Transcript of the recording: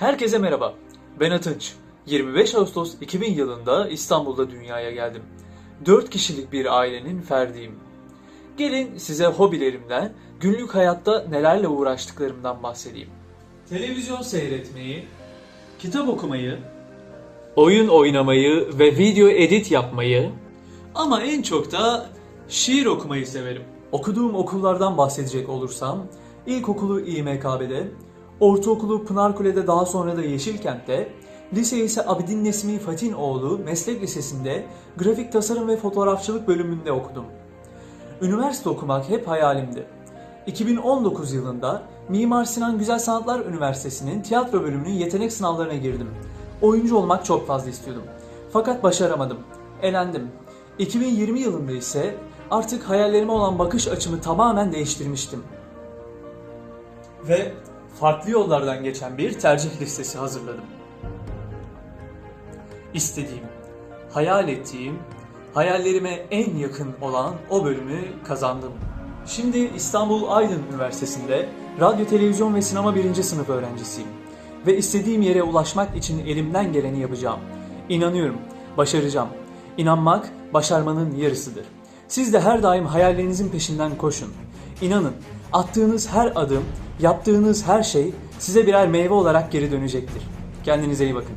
Herkese merhaba. Ben Atınç. 25 Ağustos 2000 yılında İstanbul'da dünyaya geldim. 4 kişilik bir ailenin ferdiyim. Gelin size hobilerimden, günlük hayatta nelerle uğraştıklarımdan bahsedeyim. Televizyon seyretmeyi, kitap okumayı, oyun oynamayı ve video edit yapmayı ama en çok da şiir okumayı severim. Okuduğum okullardan bahsedecek olursam, ilkokulu İMKB'de, ortaokulu Pınarkule'de daha sonra da Yeşilkent'te, liseyi ise Abidin Nesmi Fatinoğlu Meslek Lisesi'nde grafik tasarım ve fotoğrafçılık bölümünde okudum. Üniversite okumak hep hayalimdi. 2019 yılında Mimar Sinan Güzel Sanatlar Üniversitesi'nin tiyatro bölümünün yetenek sınavlarına girdim. Oyuncu olmak çok fazla istiyordum. Fakat başaramadım. Elendim. 2020 yılında ise artık hayallerime olan bakış açımı tamamen değiştirmiştim. Ve farklı yollardan geçen bir tercih listesi hazırladım. İstediğim, hayal ettiğim, hayallerime en yakın olan o bölümü kazandım. Şimdi İstanbul Aydın Üniversitesi'nde radyo, televizyon ve sinema birinci sınıf öğrencisiyim. Ve istediğim yere ulaşmak için elimden geleni yapacağım. İnanıyorum, başaracağım. İnanmak, başarmanın yarısıdır. Siz de her daim hayallerinizin peşinden koşun. İnanın, attığınız her adım, yaptığınız her şey size birer meyve olarak geri dönecektir. Kendinize iyi bakın.